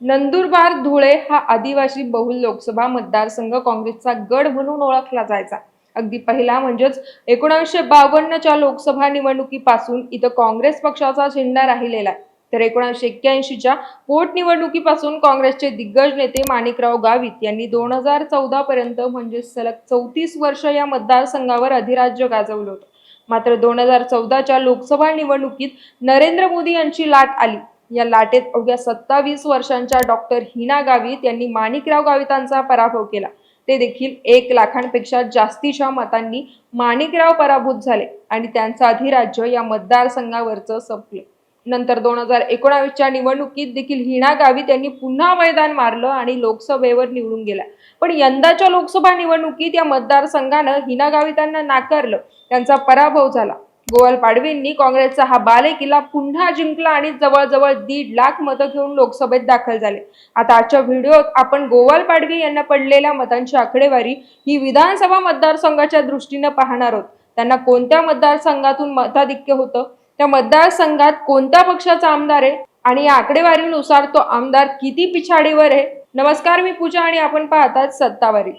नंदुरबार धुळे हा आदिवासी बहुल लोकसभा मतदारसंघ काँग्रेसचा गड म्हणून ओळखला जायचा. अगदी पहिला म्हणजेच एकोणीसशे बावन्नच्या लोकसभा निवडणुकीपासून इथं काँग्रेस पक्षाचा झेंडा राहिलेला आहे. तर एकोणीसशे एक्क्याऐंशीच्या पोटनिवडणुकीपासून काँग्रेसचे दिग्गज नेते माणिकराव गावित यांनी दोन हजार चौदा पर्यंत म्हणजे सलग चौतीस वर्ष या मतदारसंघावर अधिराज्य गाजवलं होतं. मात्र दोन हजार चौदाच्या लोकसभा निवडणुकीत नरेंद्र मोदी यांची लाट आली. या लाटेत अवघ्या सत्तावीस वर्षांच्या डॉक्टर हिना गावित यांनी माणिकराव गावितांचा पराभव केला. ते देखील एक लाखांपेक्षा जास्तीच्या मतांनी माणिकराव पराभूत झाले आणि त्यांचं अधिराज्य या मतदारसंघावरचं संपलं. नंतर दोन हजार एकोणावीसच्या निवडणुकीत देखील हिना गावित यांनी पुन्हा मैदान मारलं आणि लोकसभेवर निवडून गेल्या पण यंदाच्या लोकसभा निवडणुकीत या मतदारसंघानं हिना गावितांना नाकारलं. त्यांचा पराभव झाला. गोवाल पाडवींनी काँग्रेसचा हा बालेकिल्ला पुन्हा जिंकला आणि जवळजवळ दीड लाख मतं घेऊन लोकसभेत दाखल झाले. आता आजच्या व्हिडिओत आपण गोवाल पाडवी यांना पडलेल्या मतांची आकडेवारी ही विधानसभा मतदारसंघाच्या दृष्टीनं पाहणार आहोत. त्यांना कोणत्या मतदारसंघातून मताधिक्य होतं? त्या मतदारसंघात कोणत्या पक्षाचा आमदार आहे? आणि या आकडेवारीनुसार तो आमदार किती पिछाडीवर आहे? नमस्कार मी पूजा आणि आपण पाहतात सत्तावारी.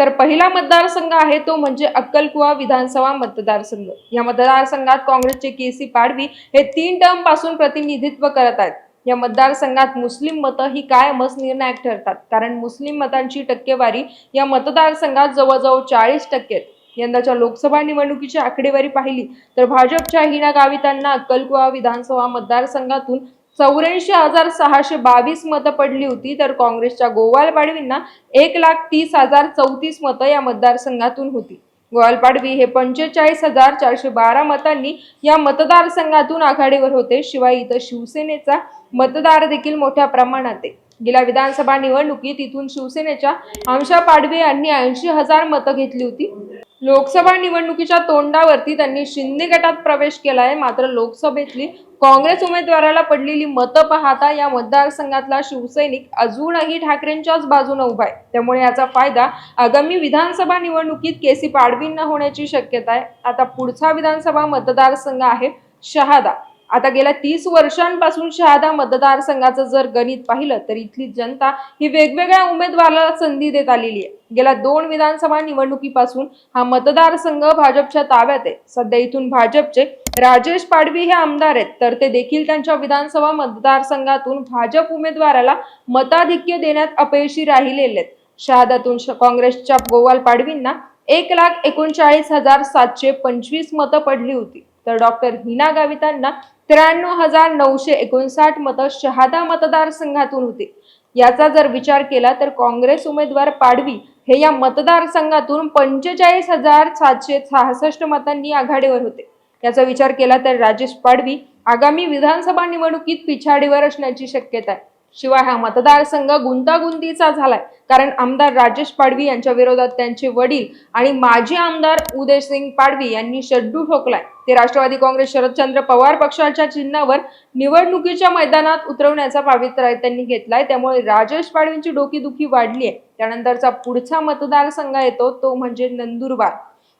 तर पहिला मतदारसंघ आहे तो म्हणजे अक्कलकुवा विधानसभा मतदारसंघ. या मतदारसंघात काँग्रेसचे के सी पाडवी हे तीन टर्मपासून प्रतिनिधित्व करत आहेत. या मतदारसंघात मुस्लिम मतं ही कायमच निर्णायक ठरतात. कारण मुस्लिम मतांची टक्केवारी या मतदारसंघात जवळजवळ चाळीस टक्के आहेत. यंदाच्या लोकसभा निवडणुकीची आकडेवारी पाहिली तर भाजपच्या हिना गावितांना अक्कलकुवा विधानसभा मतदारसंघातून चौऱ्याऐंशी हजार सहाशे बावीस मतं पडली होती तर काँग्रेसच्या गोवाल पाडवींना एक लाख तीस हजार चौतीस मतं या मतदारसंघातून होती. गोवाल पाडवी हे पंचेचाळीस हजार चारशे बारा मतांनी या मतदारसंघातून आघाडीवर होते शिवाय इथं शिवसेनेचा मतदार देखील मोठ्या प्रमाणात आहे. गेल्या विधानसभा निवडणुकीत इथून शिवसेनेच्या आमशा पाडवे यांनी ऐंशी हजार मतं घेतली होती. लोकसभा निवडणुकीच्या तोंडावरती त्यांनी शिंदे गटात प्रवेश केला आहे मात्र लोकसभेतली काँग्रेस उमेदवाराला पडलेली मतं पाहता या मतदारसंघातला शिवसैनिक अजूनही ठाकरेंच्याच बाजूने उभा आहे. त्यामुळे याचा फायदा आगामी विधानसभा निवडणुकीत केसी पाडवींना होण्याची शक्यता आहे. आता पुढचा विधानसभा मतदारसंघ आहे शहादा. आता गेल्या तीस वर्षांपासून शहादा मतदारसंघाचं जर गणित पाहिलं तर इथली जनता ही वेगवेगळ्या उमेदवाराला संधी देत आलेली आहे. गेल्या दोन विधानसभा निवडणुकीपासून हा मतदारसंघ भाजपच्या ताब्यात आहे. सध्या इथून भाजपचे राजेश पाडवी हे आमदार आहेत. तर ते देखील त्यांच्या विधानसभा मतदारसंघातून भाजप उमेदवाराला मताधिक्य देण्यात अपयशी राहिलेले आहेत. शहादातून काँग्रेसच्या गोवाल पाडवींना एक लाख एकोणचाळीस हजार सातशे पंचवीस मतं पडली होती. तर डॉक्टर हिना गावितांना त्र्याण्णव हजार नऊशे एकोणसाठ मतं शहादा मतदारसंघातून होते. याचा जर विचार केला तर काँग्रेस उमेदवार पाडवी हे या मतदारसंघातून पंचेचाळीस हजार सातशे सहासष्ट मतांनी आघाडीवर होते. याचा विचार केला तर राजेश पाडवी आगामी विधानसभा निवडणुकीत पिछाडीवर असण्याची शक्यता आहे. शिवाय हा मतदारसंघ गुंतागुंतीचा झालाय. कारण आमदार राजेश पाडवी यांच्या विरोधात त्यांचे वडील आणि माजी आमदार उदयसिंग पाडवी यांनी शड्डू ठोकलाय. ते राष्ट्रवादी काँग्रेस शरदचंद्र पवार पक्षाच्या चिन्हावर निवडणुकीच्या मैदानात उतरवण्याचा पावित्र्य त्यांनी घेतलाय. त्यामुळे राजेश पाडवींची डोकीदुखी वाढली आहे. त्यानंतरचा पुढचा मतदारसंघ येतो तो म्हणजे नंदुरबार.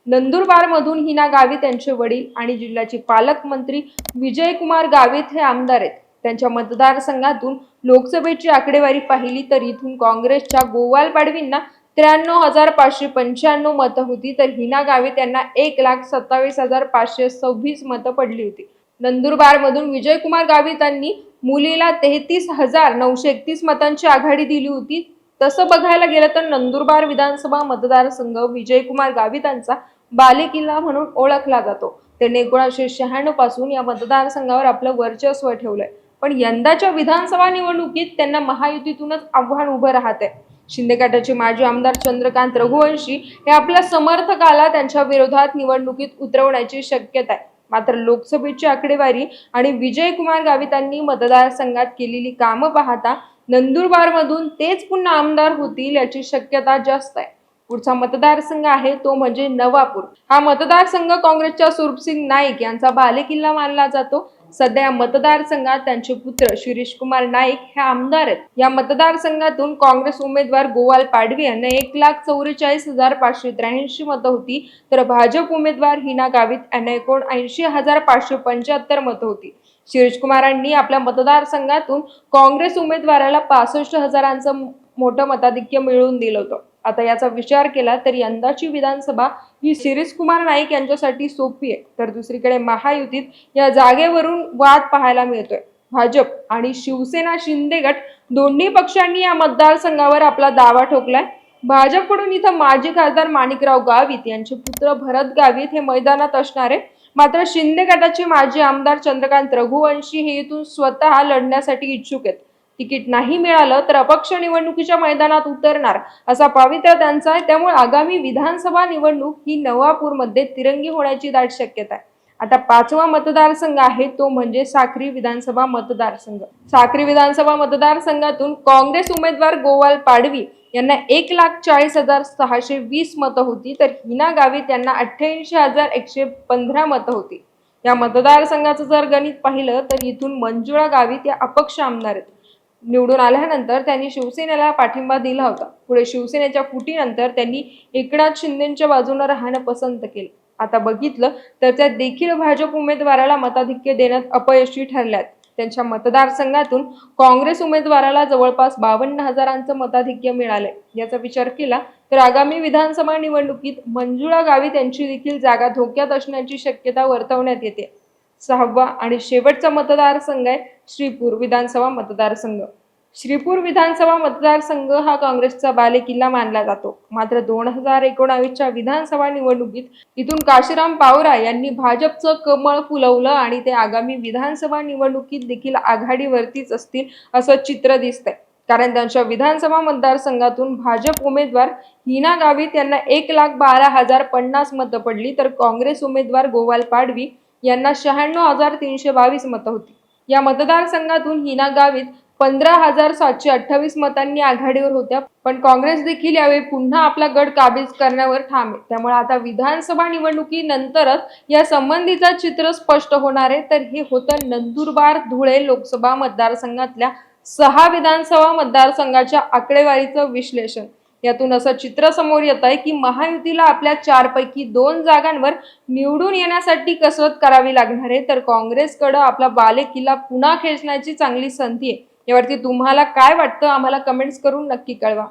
नंदुरबारमधून हिना गावित यांचे वडील आणि जिल्ह्याचे पालकमंत्री विजयकुमार गावित हे आमदार आहेत. त्यांच्या मतदारसंघातून लोकसभेची आकडेवारी पाहिली तर इथून काँग्रेसच्या गोवाल पाडवींना त्र्याण्णव हजार पाचशे पंच्याण्णव मतं होती. तर हिना गावित यांना एक लाख सत्तावीस हजार पाचशे सव्वीस मतं पडली होती. नंदुरबारमधून विजयकुमार गावितांनी मुलीला तेहतीस हजार नऊशे एकतीस मतांची आघाडी दिली होती. तसं बघायला गेलं तर नंदुरबार विधानसभा मतदारसंघ विजयकुमार गावितांचा बालेकिल्ला म्हणून ओळखला जातो. त्यांनी एकोणीसशे शहाण्णवपासून या मतदारसंघावर आपलं वर्चस्व ठेवलंय. पण यंदाच्या विधानसभा निवडणुकीत त्यांना महायुतीतूनच आव्हान उभं राहत आहे शिंदे गटाचे माजी आमदार चंद्रकांत रघुवंशी हे आपल्या समर्थकाला त्यांच्या विरोधात निवडणुकीत उतरवण्याची शक्यता आहे. मात्र लोकसभेची आकडेवारी आणि विजयकुमार गावितांनी मतदारसंघात केलेली कामं पाहता नंदुरबारमधून तेच पुन्हा आमदार होतील याची शक्यता जास्त आहे. पुढचा मतदारसंघ आहे तो म्हणजे नवापूर. हा मतदारसंघ काँग्रेसच्या स्वरूपसिंग नाईक यांचा बालेकिल्ला मानला जातो. सध्या या मतदारसंघात त्यांचे पुत्र शिरीष कुमार नाईक हे आमदार आहेत. या मतदारसंघातून काँग्रेस उमेदवार गोवाल पाडवी यांना एक लाख चौवेचाळीस हजार पाचशे त्र्याऐंशी मतं होती तर भाजप उमेदवार हिना गावित यांना एकोणऐंशी हजार पाचशे पंच्याहत्तर मतं होती. शिरीषकुमारांनी आपल्या मतदारसंघातून काँग्रेस उमेदवाराला पासष्ट हजारांचं मोठं मताधिक्य मिळवून दिलं होतं. आता याचा विचार केला तर यंदाची विधानसभा ही शिरीष कुमार नाईक यांच्यासाठी सोपी आहे. तर दुसरीकडे महायुतीत या जागेवरून वाद पाहायला मिळतोय. भाजप आणि शिवसेना शिंदे गट दोन्ही पक्षांनी या मतदारसंघावर आपला दावा ठोकलाय. भाजपकडून इथं माजी खासदार माणिकराव गावित यांचे पुत्र भरत गावित हे मैदानात असणार आहे मात्र शिंदे गटाचे माजी आमदार चंद्रकांत रघुवंशी हे इथून स्वतः लढण्यासाठी इच्छुक आहेत. तिकीट नाही मिळालं तर अपक्ष निवडणुकीच्या मैदानात उतरणार असा पवित्रा त्यांचा आहे. त्यामुळे आगामी विधानसभा निवडणूक ही नवापूरमध्ये तिरंगी होण्याची दाट शक्यता आहे. आता पाचवा मतदारसंघ आहे तो म्हणजे साक्री विधानसभा मतदारसंघ. साक्री विधानसभा मतदारसंघातून काँग्रेस उमेदवार गोवाल पाडवी यांना एक लाख चाळीस हजार सहाशे वीस मतं होती तर हिना गावित यांना अठ्ठ्याऐंशी हजार एकशे पंधरा मतं होती. या मतदारसंघाचं जर गणित पाहिलं तर इथून मंजुळा गावित या अपक्ष आमदार आहेत. निवडून आल्यानंतर त्यांनी शिवसेनेला पाठिंबा दिला होता. पुढे शिवसेनेच्या फुटीनंतर त्यांनी एकनाथ शिंदेच्या बाजूने राहणं पसंत केलं. आता बघितलं तर त्या देखील भाजप उमेदवाराला मताधिक्य देण्यात अपयशी ठरल्यात. त्यांच्या मतदारसंघातून काँग्रेस उमेदवाराला जवळपास बावन्न हजारांचं मताधिक्य मिळालंय. याचा विचार केला तर आगामी विधानसभा निवडणुकीत मंजुळा गावित यांची देखील जागा धोक्यात असण्याची शक्यता वर्तवण्यात येते. सहावा आणि शेवटचा मतदारसंघ आहे श्रीपूर विधानसभा मतदारसंघ. श्रीपूर विधानसभा मतदारसंघ हा काँग्रेसचा बालेकिल्ला मानला जातो. मात्र दोन हजार एकोणावीसच्या विधानसभा निवडणुकीत इथून काशीराम पावरा यांनी भाजपचं कमळ फुलवलं आणि ते आगामी विधानसभा निवडणुकीत देखील आघाडीवरतीच असतील असं चित्र दिसतंय. कारण त्यांच्या विधानसभा मतदारसंघातून भाजप उमेदवार हिना गावित यांना एक लाख बारा हजार पन्नास मतं पडली तर काँग्रेस उमेदवार गोवाल पाडवी यांना शहाण्णव हजार तीनशे बावीस मतं होती. या मतदारसंघातून हिना गावित पंधरा हजार सातशे अठ्ठावीस मतांनी आघाडीवर होत्या. पण काँग्रेस देखील यावेळी पुन्हा आपला गड काबीज करण्यावर ठाम आहे. त्यामुळे आता विधानसभा निवडणुकीनंतरच या संबंधीचा चित्र स्पष्ट होणार आहे. तर हे होतं नंदुरबार धुळे लोकसभा मतदारसंघातल्या सहा विधानसभा मतदारसंघाच्या आकडेवारीचं विश्लेषण. यातून असं चित्र समोर येत आहे की महायुतीला आपल्या चारपैकी दोन जागांवर निवडून येण्यासाठी कसरत करावी लागणार आहे. तर काँग्रेसकडं आपला बालेकिल्ला पुन्हा खेचण्याची चांगली संधी आहे. यावरती तुम्हाला काय वाटतं? आम्हाला कमेंट्स करून नक्की कळवा.